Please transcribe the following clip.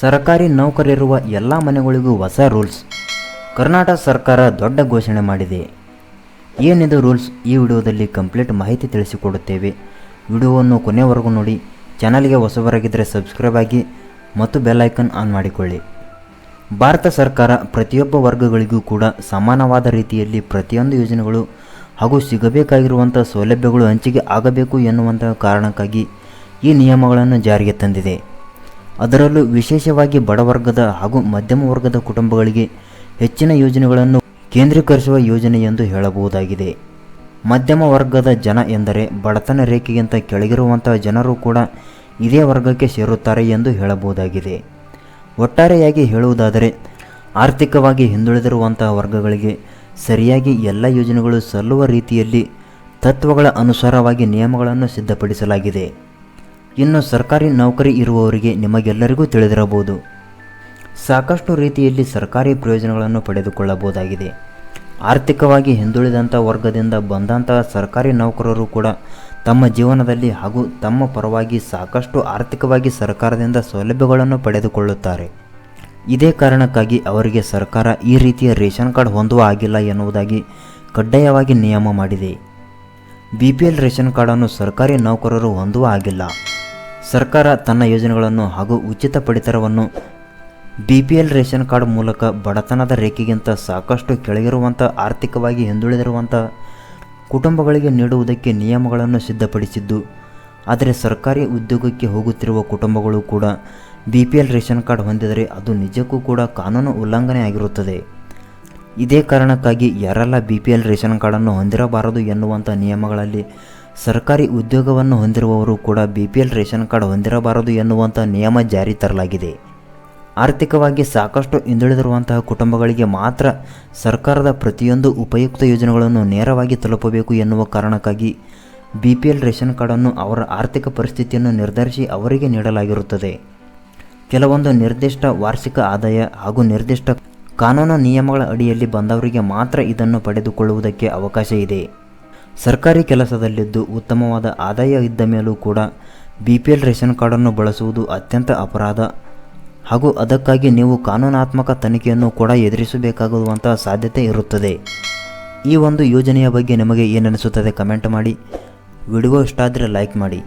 ಸರ್ಕಾರಿ ನೌಕರಿರುವ ಎಲ್ಲ ಮನೆಗಳಿಗೂ ಹೊಸ ರೂಲ್ಸ್. ಕರ್ನಾಟಕ ಸರ್ಕಾರ ದೊಡ್ಡ ಘೋಷಣೆ ಮಾಡಿದೆ. ಏನಿದು ರೂಲ್ಸ್? ಈ ವಿಡಿಯೋದಲ್ಲಿ ಕಂಪ್ಲೀಟ್ ಮಾಹಿತಿ ತಿಳಿಸಿಕೊಡುತ್ತೇವೆ. ವಿಡಿಯೋವನ್ನು ಕೊನೆವರೆಗೂ ನೋಡಿ. ಚಾನಲ್ಗೆ ಹೊಸವರಾಗಿದ್ದರೆ ಸಬ್ಸ್ಕ್ರೈಬ್ ಆಗಿ ಮತ್ತು ಬೆಲ್ ಐಕನ್ ಆನ್ ಮಾಡಿಕೊಳ್ಳಿ. ಭಾರತ ಸರ್ಕಾರ ಪ್ರತಿಯೊಬ್ಬ ವರ್ಗಗಳಿಗೂ ಕೂಡ ಸಮಾನವಾದ ರೀತಿಯಲ್ಲಿ ಪ್ರತಿಯೊಂದು ಯೋಜನೆಗಳು ಹಾಗೂ ಸಿಗಬೇಕಾಗಿರುವಂಥ ಸೌಲಭ್ಯಗಳು ಹಂಚಿಕೆ ಆಗಬೇಕು ಎನ್ನುವಂಥ ಕಾರಣಕ್ಕಾಗಿ ಈ ನಿಯಮಗಳನ್ನು ಜಾರಿಗೆ ತಂದಿದೆ. ಅದರಲ್ಲೂ ವಿಶೇಷವಾಗಿ ಬಡವರ್ಗದ ಹಾಗೂ ಮಧ್ಯಮ ವರ್ಗದ ಕುಟುಂಬಗಳಿಗೆ ಹೆಚ್ಚಿನ ಯೋಜನೆಗಳನ್ನು ಕೇಂದ್ರೀಕರಿಸುವ ಯೋಜನೆ ಎಂದು ಹೇಳಬಹುದಾಗಿದೆ. ಮಧ್ಯಮ ವರ್ಗದ ಜನ ಎಂದರೆ ಬಡತನ ರೇಖೆಗಿಂತ ಕೆಳಗಿರುವಂತಹ ಜನರು ಕೂಡ ಇದೇ ವರ್ಗಕ್ಕೆ ಸೇರುತ್ತಾರೆ ಎಂದು ಹೇಳಬಹುದಾಗಿದೆ. ಒಟ್ಟಾರೆಯಾಗಿ ಹೇಳುವುದಾದರೆ, ಆರ್ಥಿಕವಾಗಿ ಹಿಂದುಳಿದಿರುವಂತಹ ವರ್ಗಗಳಿಗೆ ಸರಿಯಾಗಿ ಎಲ್ಲ ಯೋಜನೆಗಳು ಸಲ್ಲುವ ರೀತಿಯಲ್ಲಿ ತತ್ವಗಳ ಅನುಸಾರವಾಗಿ ನಿಯಮಗಳನ್ನು ಸಿದ್ಧಪಡಿಸಲಾಗಿದೆ. ಇನ್ನು ಸರ್ಕಾರಿ ನೌಕರಿ ಇರುವವರಿಗೆ ನಿಮಗೆಲ್ಲರಿಗೂ ತಿಳಿದಿರಬಹುದು. ಸಾಕಷ್ಟು ರೀತಿಯಲ್ಲಿ ಸರ್ಕಾರಿ ಪ್ರಯೋಜನಗಳನ್ನು ಪಡೆದುಕೊಳ್ಳಬಹುದಾಗಿದೆ. ಆರ್ಥಿಕವಾಗಿ ಹಿಂದುಳಿದಂಥ ವರ್ಗದಿಂದ ಬಂದಂತಹ ಸರ್ಕಾರಿ ನೌಕರರು ಕೂಡ ತಮ್ಮ ಜೀವನದಲ್ಲಿ ಹಾಗೂ ತಮ್ಮ ಪರವಾಗಿ ಸಾಕಷ್ಟು ಆರ್ಥಿಕವಾಗಿ ಸರ್ಕಾರದಿಂದ ಸೌಲಭ್ಯಗಳನ್ನು ಪಡೆದುಕೊಳ್ಳುತ್ತಾರೆ. ಇದೇ ಕಾರಣಕ್ಕಾಗಿ ಅವರಿಗೆ ಸರ್ಕಾರ ಈ ರೀತಿಯ ರೇಷನ್ ಕಾರ್ಡ್ ಹೊಂದುವ ಆಗಿಲ್ಲ ಎನ್ನುವುದಾಗಿ ಕಡ್ಡಾಯವಾಗಿ ನಿಯಮ ಮಾಡಿದೆ. ಬಿ ಪಿ ಎಲ್ ರೇಷನ್ ಕಾರ್ಡನ್ನು ಸರ್ಕಾರಿ ನೌಕರರು ಹೊಂದುವ ಆಗಿಲ್ಲ ಸರ್ಕಾರ ತನ್ನ ಯೋಜನೆಗಳನ್ನು ಹಾಗೂ ಉಚಿತ ಪಡಿತರವನ್ನು B P L ration card ಮೂಲಕ ಬಡತನದ ರೇಖೆಗಿಂತ ಸಾಕಷ್ಟು ಕೆಳಗಿರುವಂಥ ಆರ್ಥಿಕವಾಗಿ ಹಿಂದುಳಿದಿರುವಂಥ ಕುಟುಂಬಗಳಿಗೆ ನೀಡುವುದಕ್ಕೆ ನಿಯಮಗಳನ್ನು ಸಿದ್ಧಪಡಿಸಿದ್ದು, ಆದರೆ ಸರ್ಕಾರಿ ಉದ್ಯೋಗಕ್ಕೆ ಹೋಗುತ್ತಿರುವ ಕುಟುಂಬಗಳು ಕೂಡ B P L ration card ಹೊಂದಿದರೆ ಅದು ನಿಜಕ್ಕೂ ಕೂಡ ಕಾನೂನು ಉಲ್ಲಂಘನೆ ಆಗಿರುತ್ತದೆ. ಇದೇ ಕಾರಣಕ್ಕಾಗಿ ಯಾರೆಲ್ಲ ಬಿ ಪಿ ಎಲ್ ರೇಷನ್ ಕಾರ್ಡನ್ನು ಹೊಂದಿರಬಾರದು ಎನ್ನುವಂಥ ನಿಯಮಗಳಲ್ಲಿ ಸರ್ಕಾರಿ ಉದ್ಯೋಗವನ್ನು ಹೊಂದಿರುವವರು ಕೂಡ B P L ration card ಹೊಂದಿರಬಾರದು ಎನ್ನುವಂಥ ನಿಯಮ ಜಾರಿ ತರಲಾಗಿದೆ. ಆರ್ಥಿಕವಾಗಿ ಸಾಕಷ್ಟು ಹಿಂದುಳಿದಿರುವಂತಹ ಕುಟುಂಬಗಳಿಗೆ ಮಾತ್ರ ಸರ್ಕಾರದ ಪ್ರತಿಯೊಂದು ಉಪಯುಕ್ತ ಯೋಜನೆಗಳನ್ನು ನೇರವಾಗಿ ತಲುಪಬೇಕು ಎನ್ನುವ ಕಾರಣಕ್ಕಾಗಿ ಬಿ ಪಿ ಎಲ್ ರೇಷನ್ ಕಾರ್ಡನ್ನು ಅವರ ಆರ್ಥಿಕ ಪರಿಸ್ಥಿತಿಯನ್ನು ನಿರ್ಧರಿಸಿ ಅವರಿಗೆ ನೀಡಲಾಗಿರುತ್ತದೆ. ಕೆಲವೊಂದು ನಿರ್ದಿಷ್ಟ ವಾರ್ಷಿಕ ಆದಾಯ ಹಾಗೂ ನಿರ್ದಿಷ್ಟ ಕಾನೂನು ನಿಯಮಗಳ ಅಡಿಯಲ್ಲಿ ಬಂದವರಿಗೆ ಮಾತ್ರ ಇದನ್ನು ಪಡೆದುಕೊಳ್ಳುವುದಕ್ಕೆ ಅವಕಾಶ ಇದೆ. ಸರ್ಕಾರಿ ಕೆಲಸದಲ್ಲಿದ್ದು ಉತ್ತಮವಾದ ಆದಾಯ ಇದ್ದ ಮೇಲೂ ಕೂಡ ಬಿ ಪಿ ಎಲ್ ರೇಷನ್ ಕಾರ್ಡನ್ನು ಬಳಸುವುದು ಅತ್ಯಂತ ಅಪರಾಧ. ಹಾಗೂ ಅದಕ್ಕಾಗಿ ನೀವು ಕಾನೂನಾತ್ಮಕ ತನಿಖೆಯನ್ನು ಕೂಡ ಎದುರಿಸಬೇಕಾಗುವಂತಹ ಸಾಧ್ಯತೆ ಇರುತ್ತದೆ. ಈ ಒಂದು ಯೋಜನೆಯ ಬಗ್ಗೆ ನಿಮಗೆ ಏನನಿಸುತ್ತದೆ ಕಮೆಂಟ್ ಮಾಡಿ. ವಿಡಿಯೋ ಇಷ್ಟ ಆದರೆ ಲೈಕ್ ಮಾಡಿ.